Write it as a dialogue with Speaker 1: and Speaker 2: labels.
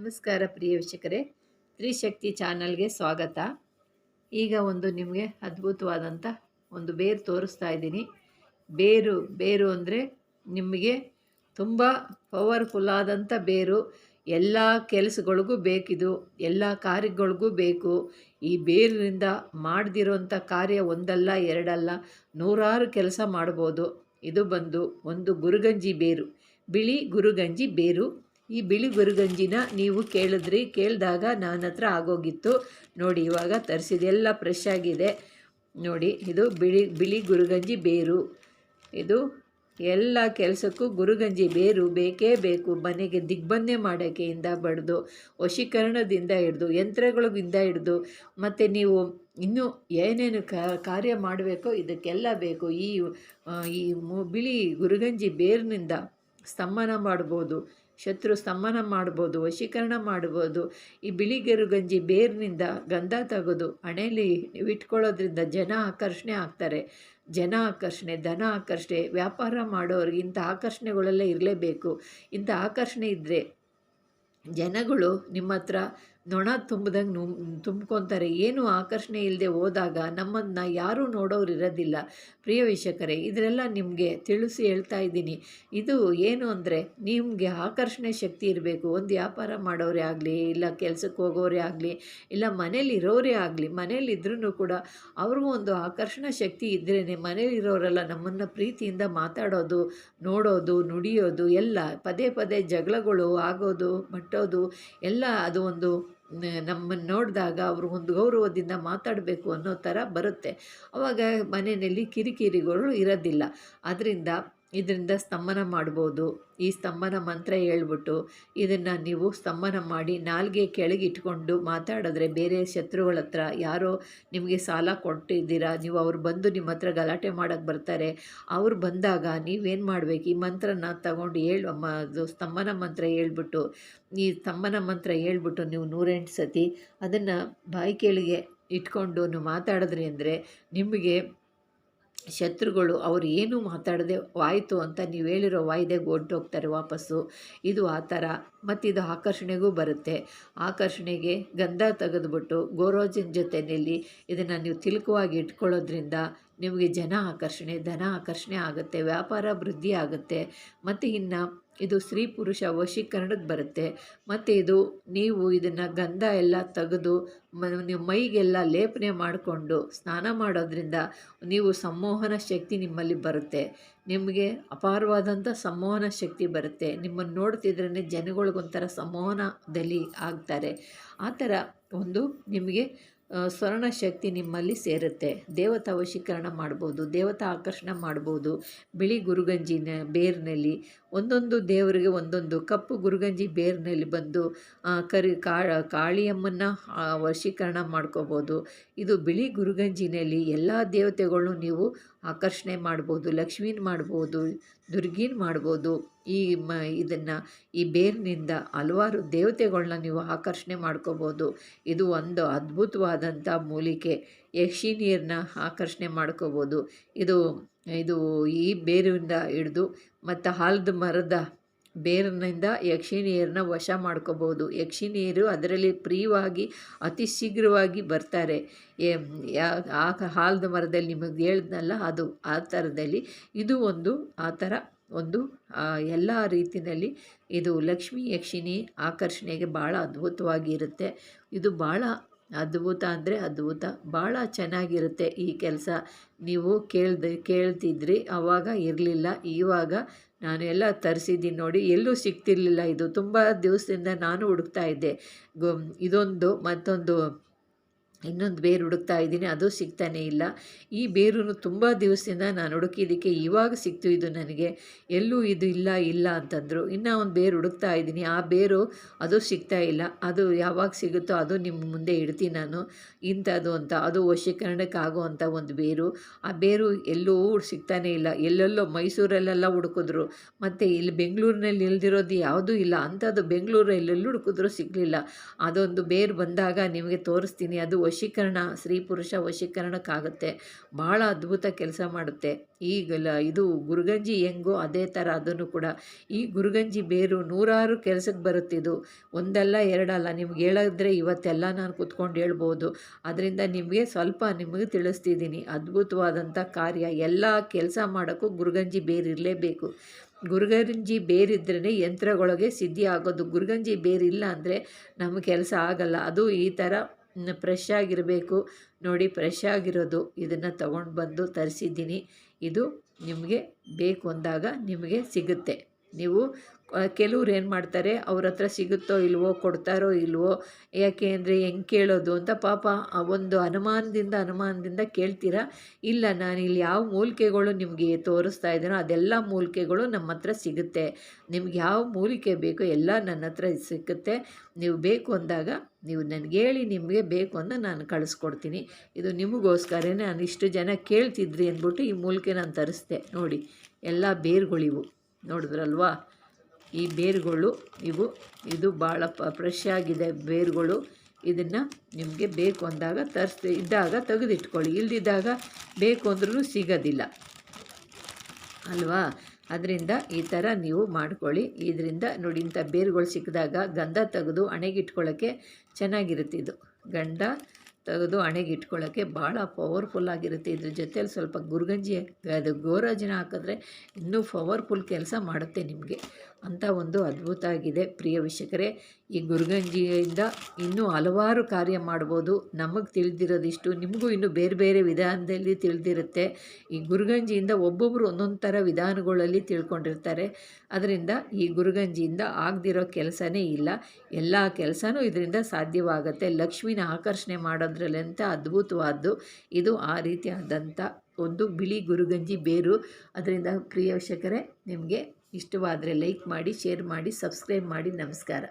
Speaker 1: ನಮಸ್ಕಾರ ಪ್ರಿಯ ವೀಕ್ಷಕರೇ, ತ್ರಿಶಕ್ತಿ ಚಾನಲ್ಗೆ ಸ್ವಾಗತ. ಈಗ ಒಂದು ನಿಮಗೆ ಅದ್ಭುತವಾದಂಥ ಒಂದು ಬೇರು ತೋರಿಸ್ತಾ ಇದ್ದೀನಿ. ಬೇರು ಬೇರು ಅಂದರೆ ನಿಮಗೆ ತುಂಬ ಪವರ್ಫುಲ್ ಆದಂಥ ಬೇರು. ಎಲ್ಲ ಕೆಲಸಗಳಿಗೂ ಬೇಕಿದು, ಎಲ್ಲ ಕಾರ್ಯಗಳಿಗೂ ಬೇಕು. ಈ ಬೇರಿನಿಂದ ಮಾಡದಿರೋಂಥ ಕಾರ್ಯ ಒಂದಲ್ಲ, ಎರಡಲ್ಲ, ನೂರಾರು ಕೆಲಸ ಮಾಡ್ಬೋದು. ಇದು ಬಂದು ಒಂದು ಗುರುಗಂಜಿ ಬೇರು. ಬಿಳಿ ಗುರುಗಂಜಿ ಬೇರು. ಈ ಬಿಳಿ ಗುರುಗಂಜಿನ ನೀವು ಕೇಳಿದ್ರಿ, ಕೇಳಿದಾಗ ನನ್ನ ಹತ್ರ ಆಗೋಗಿತ್ತು. ನೋಡಿ, ಇವಾಗ ತರಿಸಿದೆ ಎಲ್ಲ ಫ್ರೆಶ್ ಆಗಿದೆ. ನೋಡಿ, ಇದು ಬಿಳಿ ಬಿಳಿ ಗುರುಗಂಜಿ ಬೇರು. ಇದು ಎಲ್ಲ ಕೆಲಸಕ್ಕೂ ಗುರುಗಂಜಿ ಬೇರು ಬೇಕೇ ಬೇಕು. ಮನೆಗೆ ದಿಗ್ಬಂದೆ ಮಾಡೋಕೆಯಿಂದ ಬಡಿದು, ವಶೀಕರಣದಿಂದ ಹಿಡ್ದು, ಯಂತ್ರಗಳಿಂದ ಹಿಡ್ದು, ಮತ್ತು ನೀವು ಇನ್ನೂ ಏನೇನು ಕಾರ್ಯ ಮಾಡಬೇಕೋ ಇದಕ್ಕೆಲ್ಲ ಬೇಕು. ಈ ಈ ಬಿಳಿ ಗುರುಗಂಜಿ ಬೇರಿನಿಂದ ಸ್ತಂಭನ ಮಾಡ್ಬೋದು. ಶತ್ರು ಸ್ತಂಭನ ಮಾಡ್ಬೋದು, ವಶೀಕರಣ ಮಾಡ್ಬೋದು, ಈ ಬಿಳಿಗೆರು ಗಂಜಿ ಬೇರಿನಿಂದ ಗಂಧ ತೆಗೆದು ಹಣೆಯಲ್ಲಿ ಇಟ್ಕೊಳ್ಳೋದ್ರಿಂದ ಜನ ಆಕರ್ಷಣೆ ಆಗ್ತಾರೆ. ಜನ ಆಕರ್ಷಣೆ, ಧನ ಆಕರ್ಷಣೆ, ವ್ಯಾಪಾರ ಮಾಡೋರಿಗೆ ಇಂಥ ಆಕರ್ಷಣೆಗಳೆಲ್ಲ ಇರಲೇಬೇಕು. ಇಂಥ ಆಕರ್ಷಣೆ ಇದ್ದರೆ ಜನಗಳು ನಿಮ್ಮ ಹತ್ರ ನೊಣ ತುಂಬ್ದಂಗೆ ನು, ತುಂಬ್ಕೊತಾರೆ. ಏನು ಆಕರ್ಷಣೆ ಇಲ್ಲದೆ ಹೋದಾಗ ನಮ್ಮನ್ನು ಯಾರೂ ನೋಡೋರು ಇರೋದಿಲ್ಲ. ಪ್ರಿಯ ವೀಕ್ಷಕರೇ, ಇದರೆಲ್ಲ ನಿಮಗೆ ತಿಳಿಸಿ ಹೇಳ್ತಾ ಇದ್ದೀನಿ. ಇದು ಏನು ಅಂದರೆ, ನಿಮಗೆ ಆಕರ್ಷಣೆ ಶಕ್ತಿ ಇರಬೇಕು. ಒಂದು ವ್ಯಾಪಾರ ಮಾಡೋರೇ ಆಗಲಿ, ಇಲ್ಲ ಕೆಲಸಕ್ಕೆ ಹೋಗೋರೇ ಆಗಲಿ, ಇಲ್ಲ ಮನೇಲಿ ಇರೋರೇ ಆಗಲಿ ಮನೇಲಿದ್ರೂ ಕೂಡ ಅವ್ರಿಗೂ ಒಂದು ಆಕರ್ಷಣ ಶಕ್ತಿ ಇದ್ರೇ ಮನೇಲಿರೋರೆಲ್ಲ ನಮ್ಮನ್ನು ಪ್ರೀತಿಯಿಂದ ಮಾತಾಡೋದು, ನೋಡೋದು, ನುಡಿಯೋದು, ಎಲ್ಲ ಪದೇ ಪದೇ ಜಗಳಗಳು ಆಗೋದು, ಮಟ್ಟೋದು, ಎಲ್ಲ ಅದು ಒಂದು ನಮ್ಮನ್ನು ನೋಡಿದಾಗ ಅವರು ಒಂದು ಗೌರವದಿಂದ ಮಾತಾಡಬೇಕು ಅನ್ನೋ ಥರ ಬರುತ್ತೆ. ಅವಾಗ ಮನೆಯಲ್ಲಿ ಕಿರಿಕಿರಿಗಳು ಇರೋದಿಲ್ಲ. ಅದರಿಂದ ಇದರಿಂದ ಸ್ತಂಭನ ಮಾಡ್ಬೋದು. ಈ ಸ್ತಂಭನ ಮಂತ್ರ ಹೇಳ್ಬಿಟ್ಟು ಇದನ್ನು ನೀವು ಸ್ತಂಭನ ಮಾಡಿ ನಾಲ್ಗೆ ಕೆಳಗೆ ಇಟ್ಕೊಂಡು ಮಾತಾಡಿದ್ರೆ ಬೇರೆ ಶತ್ರುಗಳ ಹತ್ರ ಯಾರೋ ನಿಮಗೆ ಸಾಲ ಕೊಟ್ಟಿದ್ದೀರಾ, ನೀವು ಅವ್ರು ಬಂದು ನಿಮ್ಮ ಹತ್ರ ಗಲಾಟೆ ಮಾಡೋಕ್ಕೆ ಬರ್ತಾರೆ, ಅವ್ರು ಬಂದಾಗ ನೀವೇನು ಮಾಡಬೇಕು? ಈ ಮಂತ್ರನ ತಗೊಂಡು ಹೇಳು ಅದು ಸ್ತಂಭನ ಮಂತ್ರ ಹೇಳ್ಬಿಟ್ಟು, ಈ ಸ್ತಂಭನ ಮಂತ್ರ ಹೇಳ್ಬಿಟ್ಟು ನೀವು ನೂರೆಂಟು ಸತಿ ಅದನ್ನು ಬಾಯಿ ಕೆಳಗೆ ಇಟ್ಕೊಂಡು ಮಾತಾಡಿದ್ರಿ ಅಂದರೆ ನಿಮಗೆ ಶತ್ರುಗಳು ಅವರು ಏನು ಮಾತಾಡದೆ ವಾಯಿತು ಅಂತ ನೀವು ಹೇಳಿರೋ ವಾಯ್ದೆಗೆ ಹೊಂಟೋಗ್ತಾರೆ ವಾಪಸ್ಸು. ಇದು ಆ ಥರ. ಮತ್ತು ಇದು ಆಕರ್ಷಣೆಗೂ ಬರುತ್ತೆ. ಆಕರ್ಷಣೆಗೆ ಗಂಧ ತೆಗೆದುಬಿಟ್ಟು ಗೋರೋಜಿನ ಜೊತೆಯಲ್ಲಿ ಇದನ್ನು ನೀವು ತಿಲಕವಾಗಿ ಇಟ್ಕೊಳ್ಳೋದ್ರಿಂದ ನಿಮಗೆ ಜನ ಆಕರ್ಷಣೆ, ಧನ ಆಕರ್ಷಣೆ ಆಗುತ್ತೆ, ವ್ಯಾಪಾರ ವೃದ್ಧಿ ಆಗುತ್ತೆ. ಮತ್ತು ಇನ್ನು ಇದು ಸ್ತ್ರೀ ಪುರುಷ ವಶೀಕರಣಕ್ಕೆ ಬರುತ್ತೆ. ಮತ್ತು ಇದು ನೀವು ಇದನ್ನು ಗಂಧ ಎಲ್ಲ ತೆಗೆದು ನಿಮ್ಮ ಮೈಗೆಲ್ಲ ಲೇಪನೆ ಮಾಡಿಕೊಂಡು ಸ್ನಾನ ಮಾಡೋದ್ರಿಂದ ನೀವು ಸಂಮೋಹನ ಶಕ್ತಿ ನಿಮ್ಮಲ್ಲಿ ಬರುತ್ತೆ. ನಿಮಗೆ ಅಪಾರವಾದಂಥ ಸಂಮೋಹನ ಶಕ್ತಿ ಬರುತ್ತೆ. ನಿಮ್ಮನ್ನು ನೋಡ್ತಿದ್ರೇ ಜನಗಳಿಗೊಂಥರ ಸಂಮೋಹನದಲ್ಲಿ ಆಗ್ತಾರೆ. ಆ ಥರ ಒಂದು ನಿಮಗೆ ಸ್ವರ್ಣ ಶಕ್ತಿ ನಿಮ್ಮಲ್ಲಿ ಸೇರುತ್ತೆ. ದೇವತಾ ವಶೀಕರಣ ಮಾಡ್ಬೋದು, ದೇವತಾ ಆಕರ್ಷಣೆ ಮಾಡ್ಬೋದು. ಬಿಳಿ ಗುರುಗಂಜಿನ ಬೇರಿನಲ್ಲಿ ಒಂದೊಂದು ದೇವರಿಗೆ ಒಂದೊಂದು ಕಪ್ಪು ಗುರುಗಂಜಿ ಬೇರಿನಲ್ಲಿ ಬಂದು ಕರಿ ಕಾಳಿಯಮ್ಮನ್ನು ವಶೀಕರಣ ಮಾಡ್ಕೋಬೋದು. ಇದು ಬಿಳಿ ಗುರುಗಂಜಿನಲ್ಲಿ ಎಲ್ಲ ದೇವತೆಗಳನ್ನು ನೀವು ಆಕರ್ಷಣೆ ಮಾಡ್ಬೋದು, ಲಕ್ಷ್ಮೀನ ಮಾಡ್ಬೋದು, ದುರ್ಗಿನ ಮಾಡ್ಬೋದು. ಈ ಮ, ಇದನ್ನು, ಈ ಬೇರಿನಿಂದ ಹಲವಾರು ದೇವತೆಗಳನ್ನ ನೀವು ಆಕರ್ಷಣೆ ಮಾಡ್ಕೋಬೋದು. ಇದು ಒಂದು ಅದ್ಭುತವಾದಂಥ ಮೂಲಿಕೆ. ಯಕ್ಷಿ ನೀರನ್ನ ಆಕರ್ಷಣೆ ಮಾಡ್ಕೋಬೋದು. ಇದು ಇದು ಈ ಬೇರಿಂದ ಹಿಡಿದು ಮತ್ತು ಹಾಲ್ದ ಮರದ ಬೇರಿನಿಂದ ಯಕ್ಷಿಣಿಯರನ್ನ ವಶ ಮಾಡ್ಕೋಬೋದು ಯಕ್ಷಿಣಿಯರು ಅದರಲ್ಲಿ ಪ್ರಿಯವಾಗಿ, ಅತಿ ಶೀಘ್ರವಾಗಿ ಬರ್ತಾರೆ. ಆ ಹಾಲದ ಮರದಲ್ಲಿ ನಿಮಗೆ ಹೇಳಿದ್ನಲ್ಲ ಅದು, ಆ ಥರದಲ್ಲಿ ಇದು ಒಂದು, ಆ ಥರ ಒಂದು ಎಲ್ಲ ರೀತಿಯಲ್ಲಿ ಇದು ಲಕ್ಷ್ಮೀ ಯಕ್ಷಿಣಿ ಆಕರ್ಷಣೆಗೆ ಭಾಳ ಅದ್ಭುತವಾಗಿರುತ್ತೆ ಇದು ಭಾಳ ಅದ್ಭುತ ಅಂದರೆ ಅದ್ಭುತ. ಭಾಳ ಚೆನ್ನಾಗಿರುತ್ತೆ ಈ ಕೆಲಸ. ನೀವು ಕೇಳ್ದೆ, ಕೇಳ್ತಿದ್ರಿ ಆವಾಗ ಇರಲಿಲ್ಲ. ಇವಾಗ ನಾನು ಎಲ್ಲ ತರಿಸಿದ್ದೀನಿ ನೋಡಿ, ಎಲ್ಲೂ ಸಿಗ್ತಿರ್ಲಿಲ್ಲ ಇದು. ತುಂಬ ದಿವಸದಿಂದ ನಾನು ಹುಡುಕ್ತಾ ಇದ್ದೆ. ಗೊ, ಇದೊಂದು ಮತ್ತೊಂದು ಇನ್ನೊಂದು ಬೇರು ಹುಡುಕ್ತಾ ಇದ್ದೀನಿ, ಅದು ಸಿಗ್ತಾನೇ ಇಲ್ಲ. ಈ ಬೇರು ತುಂಬ ದಿವಸದಿಂದ ನಾನು ಹುಡುಕಿದ್ದಕ್ಕೆ ಇವಾಗ ಸಿಕ್ತು ಇದು ನನಗೆ. ಎಲ್ಲೂ ಇದು ಇಲ್ಲ ಇಲ್ಲ ಅಂತಂದರು. ಇನ್ನೂ ಒಂದು ಬೇರು ಹುಡುಕ್ತಾ ಇದ್ದೀನಿ. ಆ ಬೇರು ಅದು ಸಿಗ್ತಾ ಇಲ್ಲ. ಅದು ಯಾವಾಗ ಸಿಗುತ್ತೋ ಅದು ನಿಮ್ಮ ಮುಂದೆ ಇಡ್ತೀನಿ ನಾನು. ಇಂಥದ್ದು ಅಂತ, ಅದು ವಶೀಕರಣಕ್ಕೆ ಆಗುವಂಥ ಒಂದು ಬೇರು. ಆ ಬೇರು ಎಲ್ಲೂ ಸಿಗ್ತಾನೇ ಇಲ್ಲ. ಎಲ್ಲೆಲ್ಲೋ ಮೈಸೂರಲ್ಲೆಲ್ಲ ಹುಡುಕಿದ್ರು. ಮತ್ತು ಇಲ್ಲಿ ಬೆಂಗಳೂರಿನಲ್ಲಿ ಇಲ್ದಿರೋದು ಯಾವುದೂ ಇಲ್ಲ. ಅಂಥದ್ದು ಬೆಂಗಳೂರು ಎಲ್ಲೆಲ್ಲೂ ಹುಡುಕಿದ್ರು ಸಿಗಲಿಲ್ಲ. ಅದೊಂದು ಬೇರು ಬಂದಾಗ ನಿಮಗೆ ತೋರಿಸ್ತೀನಿ. ಅದು ವಶೀಕರಣ, ಸ್ತ್ರೀ ಪುರುಷ ವಶೀಕರಣಕ್ಕಾಗುತ್ತೆ. ಭಾಳ ಅದ್ಭುತ ಕೆಲಸ ಮಾಡುತ್ತೆ. ಈಗಲ್ಲ ಇದು ಗುರುಗಂಜಿ ಹೆಂಗೋ ಅದೇ ಥರ ಅದನ್ನು ಕೂಡ. ಈ ಗುರುಗಂಜಿ ಬೇರು ನೂರಾರು ಕೆಲಸಕ್ಕೆ ಬರುತ್ತಿದ್ದು ಒಂದಲ್ಲ, ಎರಡಲ್ಲ, ನಿಮ್ಗೆ ಹೇಳಿದ್ರೆ ಇವತ್ತೆಲ್ಲ ನಾನು ಕೂತ್ಕೊಂಡು ಹೇಳ್ಬೋದು. ಅದರಿಂದ ನಿಮಗೆ ಸ್ವಲ್ಪ ನಿಮಗೆ ತಿಳಿಸ್ತಿದ್ದೀನಿ. ಅದ್ಭುತವಾದಂಥ ಕಾರ್ಯ. ಎಲ್ಲ ಕೆಲಸ ಮಾಡೋಕ್ಕೂ ಗುರುಗಂಜಿ ಬೇರಿರಲೇಬೇಕು ಗುರುಗಂಜಿ ಬೇರಿದ್ರೇ ಯಂತ್ರಗಳಿಗೆ ಸಿದ್ಧಿ ಆಗೋದು ಗುರುಗಂಜಿ ಬೇರಿಲ್ಲ ಅಂದರೆ ನಮ್ಮ ಕೆಲಸ ಆಗಲ್ಲ. ಅದು ಈ ಥರ ಫ್ರೆಶ್ ಆಗಿರಬೇಕು. ನೋಡಿ, ಫ್ರೆಶ್ ಆಗಿರೋದು. ಇದನ್ನು ತಗೊಂಡು ಬಂದು ತರಿಸಿದ್ದೀನಿ. ಇದು ನಿಮಗೆ ಬೇಕು ಅಂದಾಗ ನಿಮಗೆ ಸಿಗುತ್ತೆ. ನೀವು ಕೆಲವ್ರು ಏನು ಮಾಡ್ತಾರೆ, ಅವ್ರ ಹತ್ರ ಸಿಗುತ್ತೋ ಇಲ್ವೋ, ಕೊಡ್ತಾರೋ ಇಲ್ವೋ, ಯಾಕೆ ಅಂದರೆ ಹೆಂಗೆ ಕೇಳೋದು ಅಂತ ಪಾಪ ಆ ಒಂದು ಅನುಮಾನದಿಂದ ಅನುಮಾನದಿಂದ ಕೇಳ್ತೀರಾ? ಇಲ್ಲ, ನಾನು ಇಲ್ಲಿ ಯಾವ ಮೂಲಿಕೆಗಳು ನಿಮಗೆ ತೋರಿಸ್ತಾ ಇದ್ದೀನೋ ಅದೆಲ್ಲ ಮೂಲಿಕೆಗಳು ನಮ್ಮ ಹತ್ರ ಸಿಗುತ್ತೆ. ನಿಮ್ಗೆ ಯಾವ ಮೂಲಿಕೆ ಬೇಕೋ ಎಲ್ಲ ನನ್ನ ಹತ್ರ ಸಿಗುತ್ತೆ ನೀವು ಬೇಕು ಅಂದಾಗ ನೀವು ನನಗೆ ಹೇಳಿ, ನಿಮಗೆ ಬೇಕು ಅಂತ ನಾನು ಕಳಿಸ್ಕೊಡ್ತೀನಿ. ಇದು ನಿಮಗೋಸ್ಕರನೇ ನಾನು ಇಷ್ಟು ಜನ ಕೇಳ್ತಿದ್ರಿ ಅಂದ್ಬಿಟ್ಟು ಈ ಮೂಲಿಕೆ ನಾನು ತರಿಸ್ದೆ. ನೋಡಿ, ಎಲ್ಲ ಬೇರುಗಳಿವು. ನೋಡಿದ್ರಲ್ವಾ? ಈ ಬೇರುಗಳು, ಇವು, ಇದು ಭಾಳ ಫ್ರೆಶ್ ಆಗಿದೆ ಬೇರುಗಳು. ಇದನ್ನು ನಿಮಗೆ ಬೇಕು ಅಂದಾಗ ತರಿಸ್ದೆ ಇದ್ದಾಗ ತೆಗೆದಿಟ್ಕೊಳ್ಳಿ. ಇಲ್ದಿದ್ದಾಗ ಬೇಕು ಅಂದ್ರೂ ಸಿಗೋದಿಲ್ಲ. ಅಲ್ವಾ? ಅದರಿಂದ ಈ ಥರ ನೀವು ಮಾಡ್ಕೊಳ್ಳಿ. ಇದರಿಂದ ನೋಡಿ, ಇಂಥ ಬೇರುಗಳು ಸಿಕ್ಕಿದಾಗ ಗಂಧ ತೆಗೆದು ಹಣೆಗಿಟ್ಕೊಳ್ಳೋಕ್ಕೆ ಚೆನ್ನಾಗಿರುತ್ತೆ ಇದು. ಗಂಧ ತೆಗೆದು ಹಣೆಗಿಟ್ಕೊಳ್ಳೋಕ್ಕೆ ಭಾಳ ಪವರ್ಫುಲ್ ಆಗಿರುತ್ತೆ. ಇದ್ರ ಜೊತೆಯಲ್ಲಿ ಸ್ವಲ್ಪ ಗುರುಗಂಜಿ, ಅದು ಗೋರಾಜಿನ ಹಾಕಿದ್ರೆ ಇನ್ನೂ ಪವರ್ಫುಲ್ ಕೆಲಸ ಮಾಡುತ್ತೆ ನಿಮಗೆ. ಅಂಥ ಒಂದು ಅದ್ಭುತ ಆಗಿದೆ. ಪ್ರಿಯ ವೀಕ್ಷಕರೇ, ಈ ಗುರುಗಂಜಿಯಿಂದ ಇನ್ನೂ ಹಲವಾರು ಕಾರ್ಯ ಮಾಡ್ಬೋದು. ನಮಗೆ ತಿಳಿದಿರೋದಿಷ್ಟು, ನಿಮಗೂ ಇನ್ನೂ ಬೇರೆ ಬೇರೆ ವಿಧಾನದಲ್ಲಿ ತಿಳಿದಿರುತ್ತೆ. ಈ ಗುರುಗಂಜಿಯಿಂದ ಒಬ್ಬೊಬ್ಬರು ಒಂದೊಂದು ಥರ ವಿಧಾನಗಳಲ್ಲಿ ತಿಳ್ಕೊಂಡಿರ್ತಾರೆ. ಅದರಿಂದ ಈ ಗುರುಗಂಜಿಯಿಂದ ಆಗದಿರೋ ಕೆಲಸನೇ ಇಲ್ಲ. ಎಲ್ಲ ಕೆಲಸನೂ ಇದರಿಂದ ಸಾಧ್ಯವಾಗುತ್ತೆ. ಲಕ್ಷ್ಮಿನ ಆಕರ್ಷಣೆ ಮಾಡೋದ್ರಲ್ಲಂತ ಅದ್ಭುತವಾದ್ದು. ಇದು ಆ ರೀತಿಯಾದಂಥ ಒಂದು ಬಿಳಿ ಗುರುಗಂಜಿ ಬೇರು. ಅದರಿಂದ ಪ್ರಿಯ ವೀಕ್ಷಕರೇ, ನಿಮಗೆ ಇಷ್ಟವಾದರೆ ಲೈಕ್ ಮಾಡಿ ಶೇರ್ ಮಾಡಿ ಸಬ್ಸ್ಕ್ರೈಬ್ ಮಾಡಿ ನಮಸ್ಕಾರ.